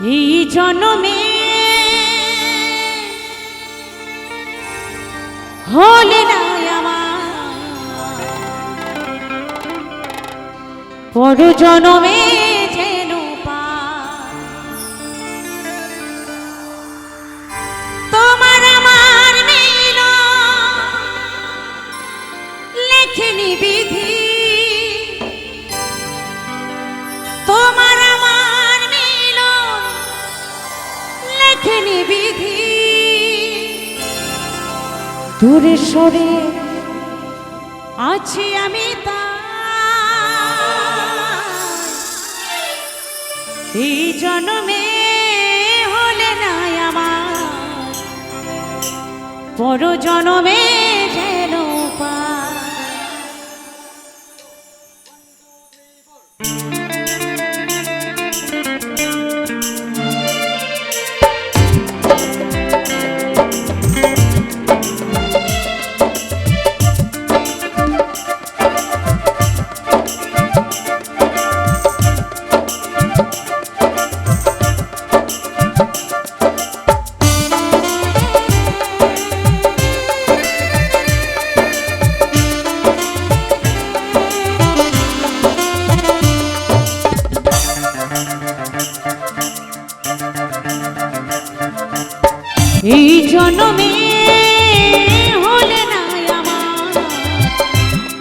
এই জন্মে হলে না আমার। পর জন্মে দূরে সরে আছি আমি এই জন্মে হলে না আমার। পর জন্মে এই জনমে হলে না আমার।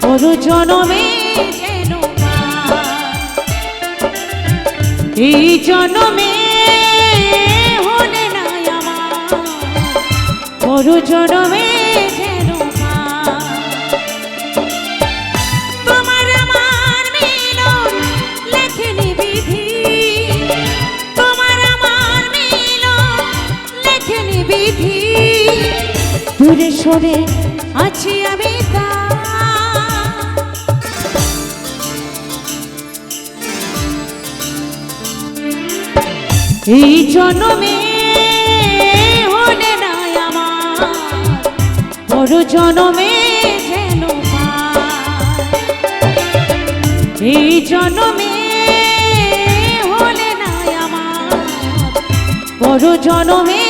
পর জনমে যেন এই জনমে হলে না আমার। পর জন্মে দূরে সরে আছি আমি এই জন্মে হলে না আমার জন্মে যেন এই জন্মে হলে আমার জন্মে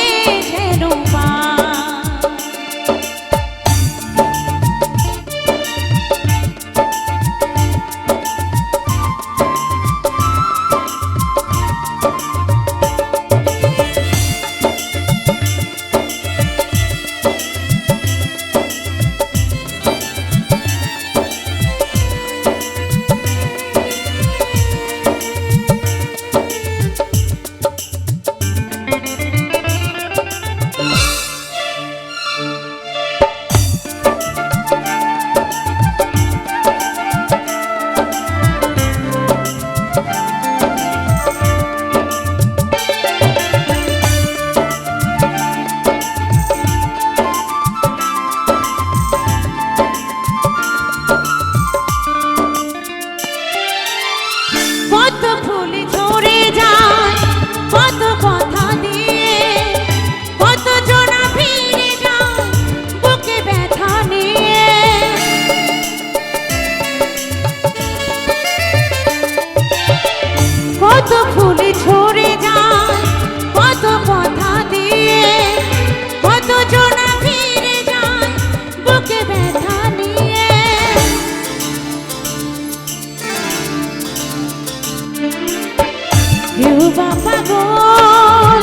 পাগল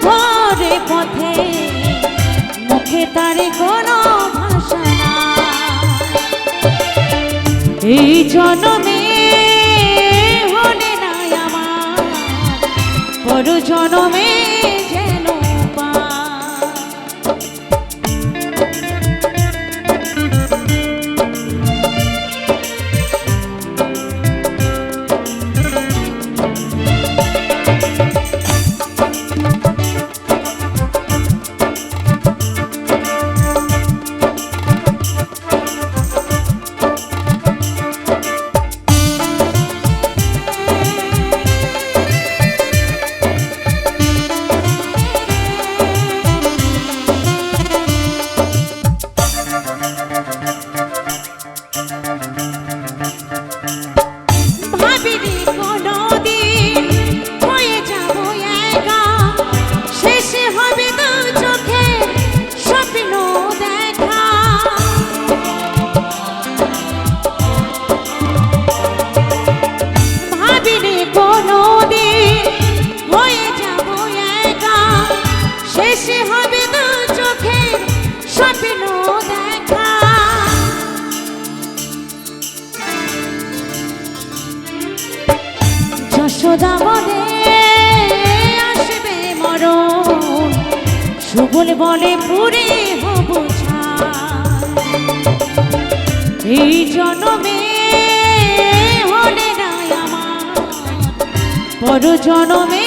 ঘরে পথে মুখে তার কোনো ভাষা এই জন্মে সে হবে না চোখে স্বপ্ন দেখা। যশোদা বলে আসবে মরণ, সুবল পুরে এই জনমে হলে না আমার পর জনমে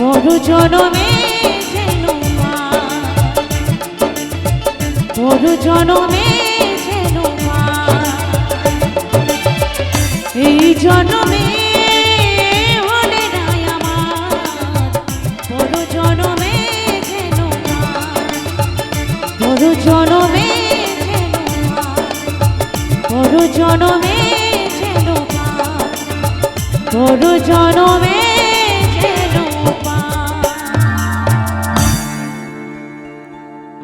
পর জন্মে যেন মা। পর জন্মে যেন মা। এই জন্মে হলে না আমার। পর জন্মে জন্মে জন্মে